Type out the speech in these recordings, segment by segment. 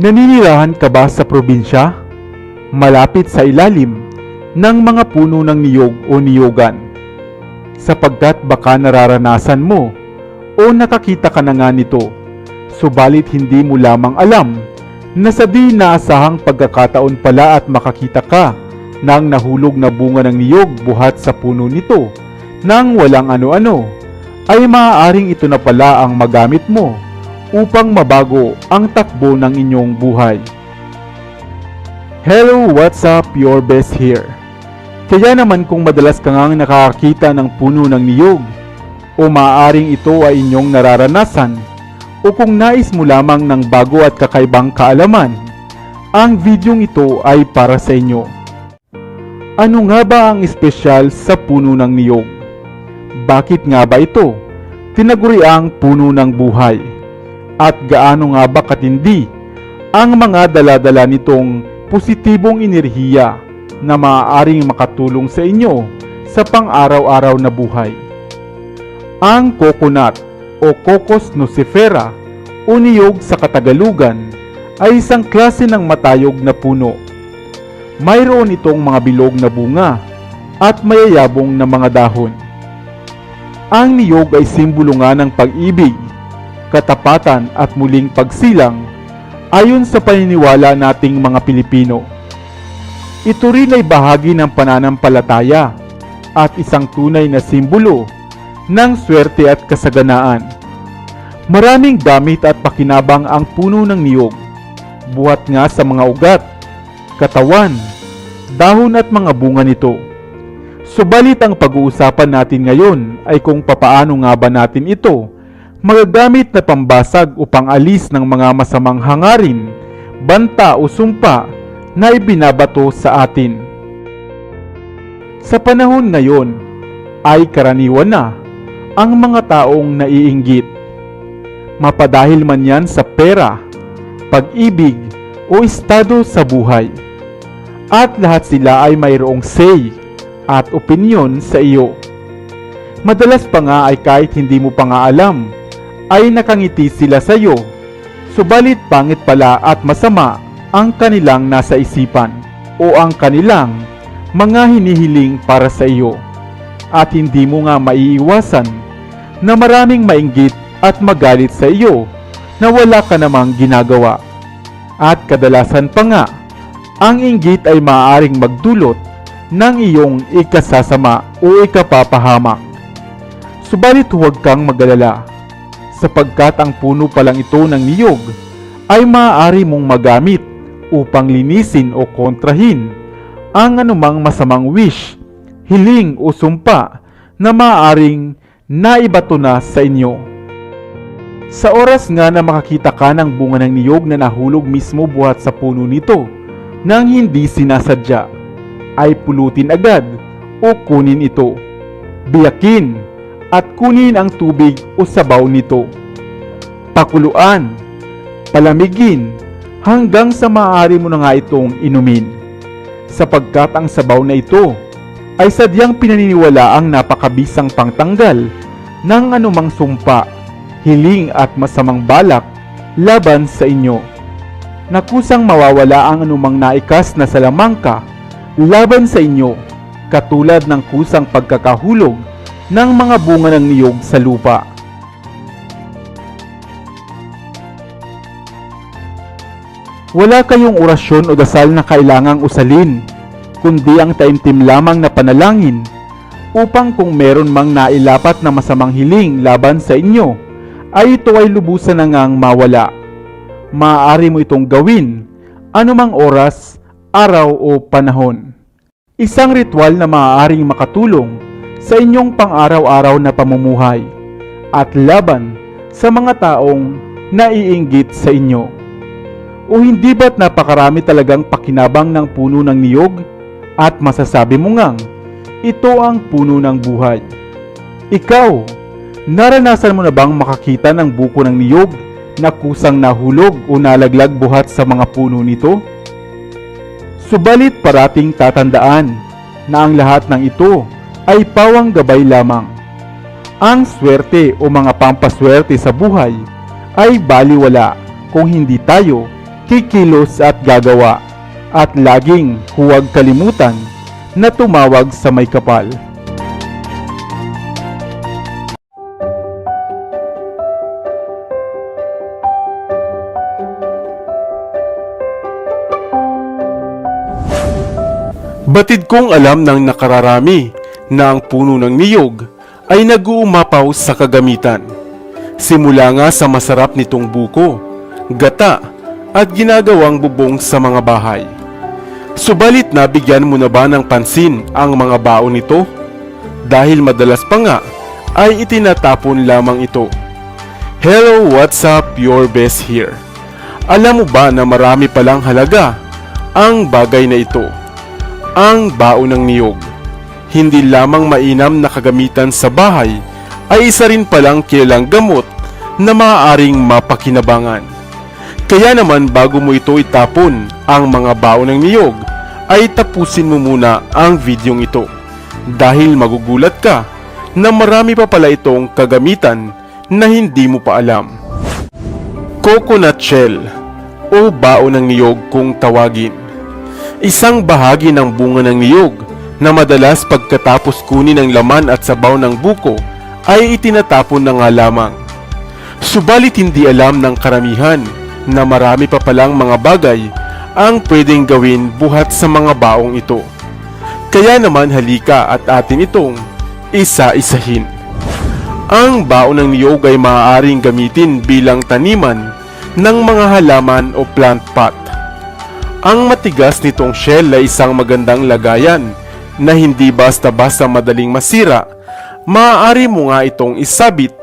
Naninirahan ka ba sa probinsya? Malapit sa ilalim ng mga puno ng niyog o niyogan. Sapagkat baka nararanasan mo o nakakita ka na nga nito, subalit hindi mo lamang alam na sa di naasahang pagkakataon pala at makakita ka ng nahulog na bunga ng niyog buhat sa puno nito nang walang ano-ano, ay maaaring ito na pala ang magamit mo upang mabago ang takbo ng inyong buhay. Hello, what's up? Your best here. Kaya naman kung madalas ka ngang nakakakita ng puno ng niyog, o maaaring ito ay inyong nararanasan, o kung nais mo lamang ng bago at kakaibang kaalaman, ang videong ito ay para sa inyo. Ano nga ba ang espesyal sa puno ng niyog? Bakit nga ba ito? Tinaguriang puno ng buhay. At gaano nga ba katindi ang mga daladala nitong positibong enerhiya na maaaring makatulong sa inyo sa pang-araw-araw na buhay? Ang coconut o Cocos nocifera o niyog sa Katagalugan ay isang klase ng matayog na puno. Mayroon itong mga bilog na bunga at mayayabong na mga dahon. Ang niyog ay simbolo nga ng pag-ibig, katapatan at muling pagsilang ayon sa paniniwala nating mga Pilipino. Ito rin ay bahagi ng pananampalataya at isang tunay na simbolo ng swerte at kasaganaan. Maraming gamit at pakinabang ang puno ng niyog, buhat nga sa mga ugat, katawan, dahon at mga bunga nito. Subalit ang pag-uusapan natin ngayon ay kung papaano nga ba natin ito magagamit na pambasag upang alis ng mga masamang hangarin, banta o sumpa na ibinabato sa atin. Sa panahon ngayon ay karaniwan na ang mga taong naiinggit. Mapadahil man yan sa pera, pag-ibig o estado sa buhay. At lahat sila ay mayroong say at opinyon sa iyo. Madalas pa nga ay kahit hindi mo pa nga alam, ay nakangiti sila sa iyo. Subalit pangit pala at masama ang kanilang nasa isipan o ang kanilang mga hinihiling para sa iyo. At hindi mo nga maiiwasan na maraming mainggit at magalit sa iyo na wala ka namang ginagawa. At kadalasan pa nga, ang inggit ay maaaring magdulot ng iyong ikasasama o ikapapahamak. Subalit huwag kang magalala, sapagkat ang puno pa lang ito ng niyog ay maaari mong magamit upang linisin o kontrahin ang anumang masamang wish, hiling o sumpa na maaaring naibato na sa inyo. Sa oras nga na makakita ka ng bunga ng niyog na nahulog mismo buhat sa puno nito nang hindi sinasadya, ay pulutin agad o kunin ito. Biyakin at kunin ang tubig o sabaw nito. Pakuluan, palamigin hanggang sa maaari mo na nga itong inumin. Sapagkat ang sabaw na ito ay sadyang pinaniniwala ang napakabisang pangtanggal ng anumang sumpa, hiling at masamang balak laban sa inyo. Nakusang mawawala ang anumang naikas na salamangka laban sa inyo, katulad ng kusang pagkakahulog ng mga bunga ng niyog sa lupa. Wala kayong orasyon o dasal na kailangang usalin, kundi ang taimtim lamang na panalangin upang kung meron mang nailapat na masamang hiling laban sa inyo, ay ito ay lubusan na ngang mawala. Maaari mo itong gawin anumang oras, araw o panahon. Isang ritual na maaaring makatulong sa inyong pang-araw-araw na pamumuhay at laban sa mga taong naiinggit sa inyo. O hindi ba't napakarami talagang pakinabang ng puno ng niyog at masasabi mo ngang ito ang puno ng buhay. Ikaw, naranasan mo na bang makakita ng buko ng niyog na kusang nahulog o nalaglag buhat sa mga puno nito? Subalit parating tatandaan na ang lahat ng ito ay pawang gabay lamang. Ang swerte o mga pampaswerte sa buhay ay baliwala kung hindi tayo kikilos at gagawa at laging huwag kalimutan na tumawag sa may kapal. Batid kong alam ng nakararami na ang puno ng niyog ay nag-uumapaw sa kagamitan. Simula nga sa masarap nitong buko, gata at ginagawang bubong sa mga bahay. Subalit nabigyan mo na ba ng pansin ang mga baon nito? Dahil madalas pa nga ay itinatapon lamang ito. Hello, what's up? Your best here. Alam mo ba na marami palang halaga ang bagay na ito? Ang baon ng niyog. Hindi lamang mainam na kagamitan sa bahay ay isa rin palang kilalang gamot na maaaring mapakinabangan. Kaya naman bago mo ito itapon ang mga baon ng niyog ay tapusin mo muna ang videong ito dahil magugulat ka na marami pa pala itong kagamitan na hindi mo pa alam. Coconut shell o baon ng niyog kung tawagin. Isang bahagi ng bunga ng niyog na madalas pagkatapos kunin ang laman at sabaw ng buko ay itinatapon na nga lamang. Subalit hindi alam ng karamihan na marami pa palang mga bagay ang pwedeng gawin buhat sa mga baong ito. Kaya naman halika at atin itong isa-isahin. Ang baon ng niyog ay maaaring gamitin bilang taniman ng mga halaman o plant pot. Ang matigas nitong shell ay isang magandang lagayan na hindi basta-basta madaling masira. Maaari mo nga itong isabit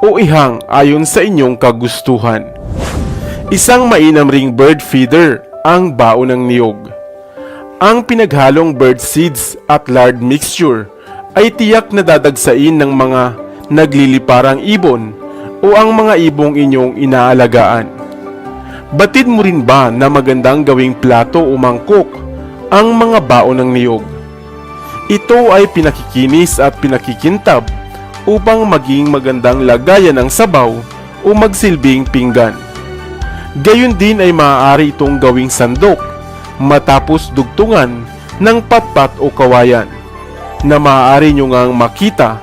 o ihang ayon sa inyong kagustuhan. Isang mainam ring bird feeder ang baon ng niyog. Ang pinaghalong bird seeds at lard mixture ay tiyak na dadagsain ng mga nagliliparang ibon o ang mga ibong inyong inaalagaan. Batid mo rin ba na magandang gawing plato o mangkok ang mga baon ng niyog? Ito ay pinakikinis at pinakikintab upang maging magandang lagayan ng sabaw o magsilbing pinggan. Gayun din ay maaari itong gawing sandok matapos dugtungan ng patpat o kawayan na maaari nyo ngang makita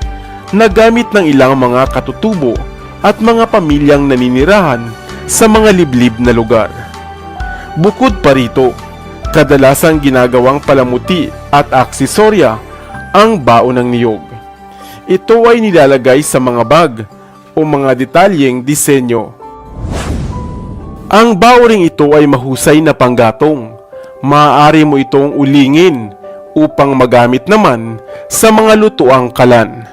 na gamit ng ilang mga katutubo at mga pamilyang naninirahan sa mga liblib na lugar. Bukod pa rito, kadalasang ginagawang palamuti at aksesorya ang baon ng niyog. Ito ay nilalagay sa mga bag o mga detalyeng disenyo. Ang baoring ito ay mahusay na panggatong. Maaari mo itong ulingin upang magamit naman sa mga lutuang kalan.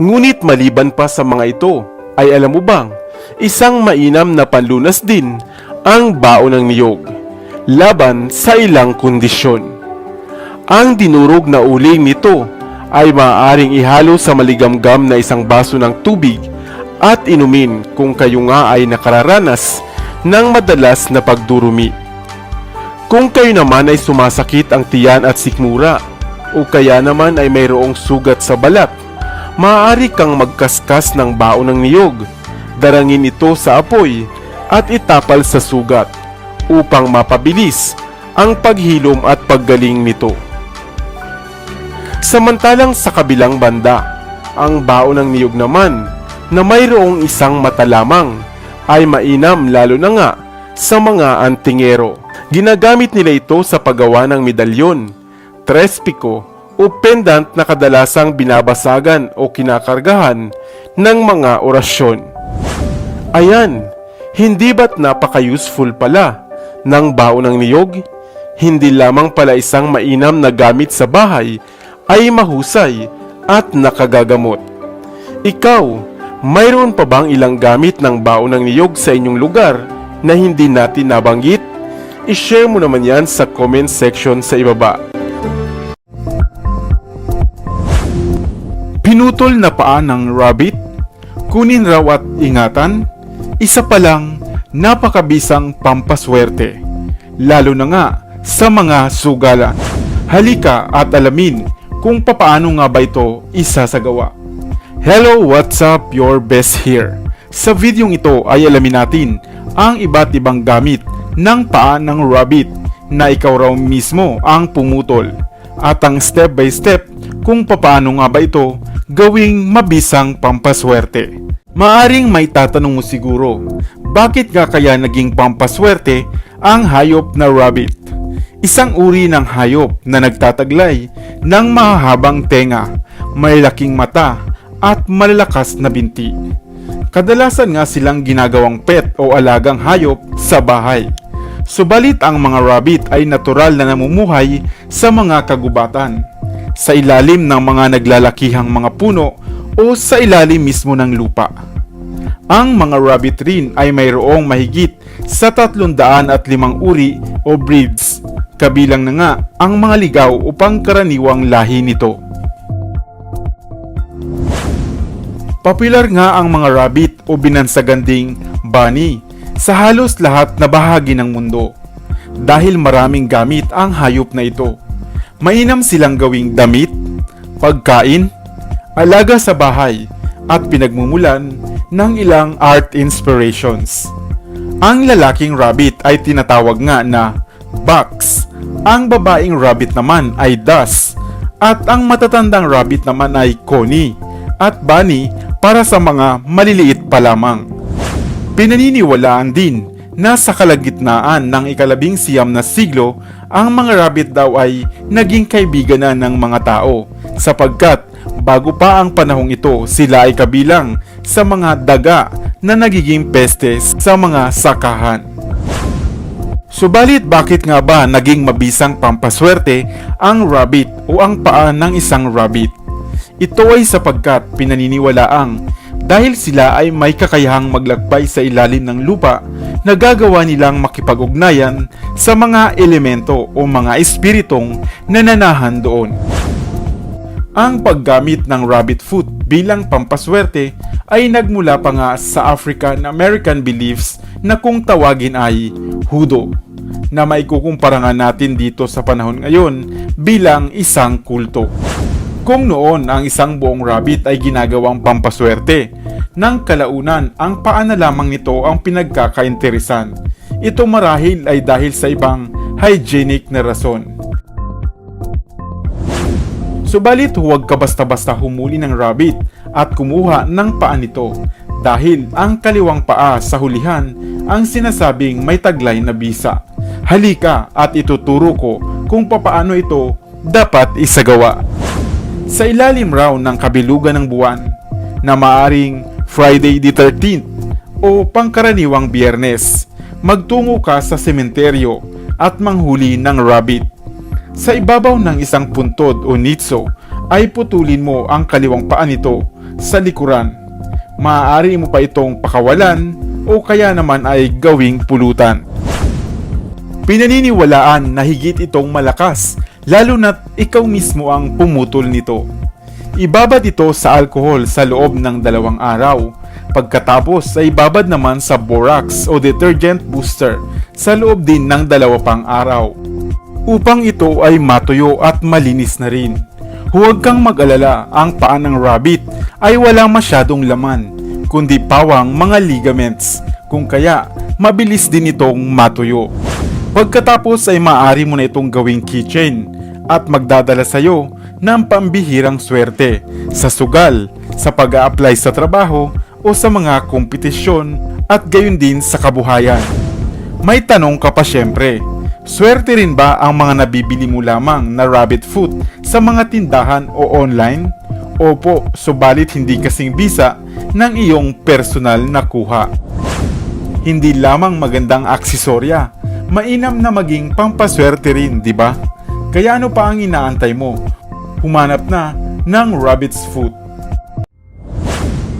Ngunit maliban pa sa mga ito, ay alam mo bang, isang mainam na panlunas din ang baon ng niyog, laban sa ilang kondisyon. Ang dinurog na uling nito ay maaaring ihalo sa maligamgam na isang baso ng tubig at inumin kung kayo nga ay nakararanas ng madalas na pagdurumi. Kung kayo naman ay sumasakit ang tiyan at sikmura o kaya naman ay mayroong sugat sa balat, maaari kang magkaskas ng baon ng niyog, darangin ito sa apoy at itapal sa sugat upang mapabilis ang paghilom at paggaling nito. Samantalang sa kabilang banda, ang baon ng niyog naman na mayroong isang mata lamang ay mainam lalo na nga sa mga antingero. Ginagamit nila ito sa paggawa ng medalyon, trespiko o pendant na kadalasang binabasagan o kinakargahan ng mga orasyon. Ayan, hindi ba't napaka-useful pala ng baon ng niyog? Hindi lamang pala isang mainam na gamit sa bahay ay mahusay at nakagagamot. Ikaw, mayroon pa bang ilang gamit ng baon ng niyog sa inyong lugar na hindi natin nabanggit? I-share mo naman yan sa comment section sa ibaba. Pinutol na paa ng rabbit, kunin raw at ingatan, isa palang napakabisang pampaswerte, lalo na nga sa mga sugalan. Halika at alamin kung papaano nga ba ito isasagawa. Hello, what's up? Your best here. Sa videong ito ay alamin natin ang iba't ibang gamit ng paa ng rabbit na ikaw raw mismo ang pumutol at ang step by step kung papaano nga ba ito gawing mabisang pampaswerte. Maaring may tatanong mo siguro, bakit nga kaya naging pampaswerte ang hayop na rabbit? Isang uri ng hayop na nagtataglay ng mahahabang tenga, may laking mata at malalakas na binti. Kadalasan nga silang ginagawang pet o alagang hayop sa bahay. Subalit ang mga rabbit ay natural na namumuhay sa mga kagubatan, sa ilalim ng mga naglalakihang mga puno o sa ilalim mismo ng lupa. Ang mga rabbit rin ay mayroong mahigit sa 305 uri o breeds, kabilang na nga ang mga ligaw o pangkaraniwang lahi nito. Popular nga ang mga rabbit o binansaganding bunny sa halos lahat na bahagi ng mundo dahil maraming gamit ang hayop na ito. Mainam silang gawing damit, pagkain, alaga sa bahay at pinagmumulan ng ilang art inspirations. Ang lalaking rabbit ay tinatawag nga na Bucks, ang babaeng rabbit naman ay Das, at ang matatandang rabbit naman ay Connie, at Bunny para sa mga maliliit pa lamang. Pinaniniwalaan din na sa kalagitnaan ng ikalabing siyam na siglo, ang mga rabbit daw ay naging kaibigan na ng mga tao sapagkat bago pa ang panahong ito sila ay kabilang sa mga daga na nagiging peste sa mga sakahan. Subalit bakit nga ba naging mabisang pampaswerte ang rabbit o ang paa ng isang rabbit? Ito ay sapagkat pinaniniwalaang dahil sila ay may kakayahang maglakbay sa ilalim ng lupa, nagagawa nilang makipag-ugnayan sa mga elemento o mga espiritong nananahan doon. Ang paggamit ng rabbit foot bilang pampaswerte ay nagmula pa nga sa African American beliefs na kung tawagin ay hudo na maikukumpara natin dito sa panahon ngayon bilang isang kulto. Kung noon ang isang buong rabbit ay ginagawang pampaswerte, ng kalaunan ang paa na lamang nito ang pinagkakainteresan. Ito marahil ay dahil sa ibang hygienic na rason. Subalit huwag ka basta-basta humuli ng rabbit at kumuha ng paa nito dahil ang kaliwang paa sa hulihan ang sinasabing may taglay na bisa. Halika at ituturo ko kung papaano ito dapat isagawa. Sa ilalim raw ng kabilugan ng buwan na maaring Friday the 13th o pangkaraniwang biyernes, magtungo ka sa sementeryo at manghuli ng rabbit. Sa ibabaw ng isang puntod o nitso ay putulin mo ang kaliwang paa nito sa likuran. Maaari mo pa itong pakawalan o kaya naman ay gawing pulutan. Pinaniniwalaan na higit itong malakas lalo na't ikaw mismo ang pumutol nito. Ibabad ito sa alkohol sa loob ng dalawang araw. Pagkatapos ay babad naman sa borax o detergent booster sa loob din ng dalawa pang araw upang ito ay matuyo at malinis na rin. Huwag kang mag-alala, ang paa ng rabbit ay walang masyadong laman, kundi pawang mga ligaments, kung kaya mabilis din itong matuyo. Pagkatapos ay maaari mo na itong gawing keychain at magdadala sa iyo ng pambihirang swerte sa sugal, sa pag apply sa trabaho o sa mga kompetisyon at gayon din sa kabuhayan. May tanong ka pa syempre, Swerte rin ba ang mga nabibili mo lamang na rabbit foot sa mga tindahan o online? Opo, subalit hindi kasing bisa ng iyong personal na kuha. Hindi lamang magandang aksesorya, mainam na maging pampaswerte rin, di ba? Kaya ano pa ang inaantay mo? Humanap na ng rabbit's foot.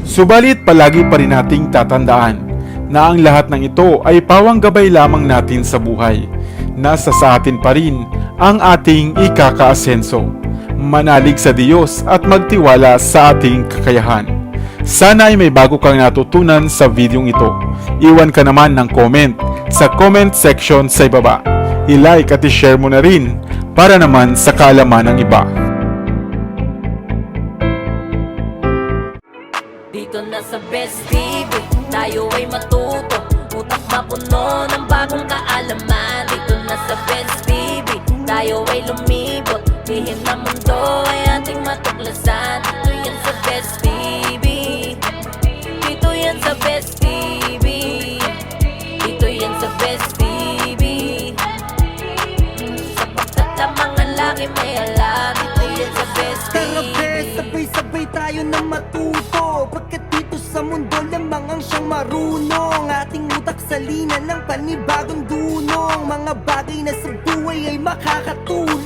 Subalit palagi pa rin nating tatandaan na ang lahat ng ito ay pawang gabay lamang natin sa buhay nasa sa atin pa rin ang ating ikakaasenso. Manalig sa Diyos at magtiwala sa ating kakayahan. Sana ay may bago kang natutunan sa videong ito. Iwan ka naman ng comment sa comment section sa ibaba. I-like at i-share mo na rin para naman sa kaalaman ng iba. tayo na matuto. Pagkat dito sa mundo lamang ang siyang marunong. Ating utak salina ng panibagong dunong. Mga bagay na sa buhay ay makakatulong.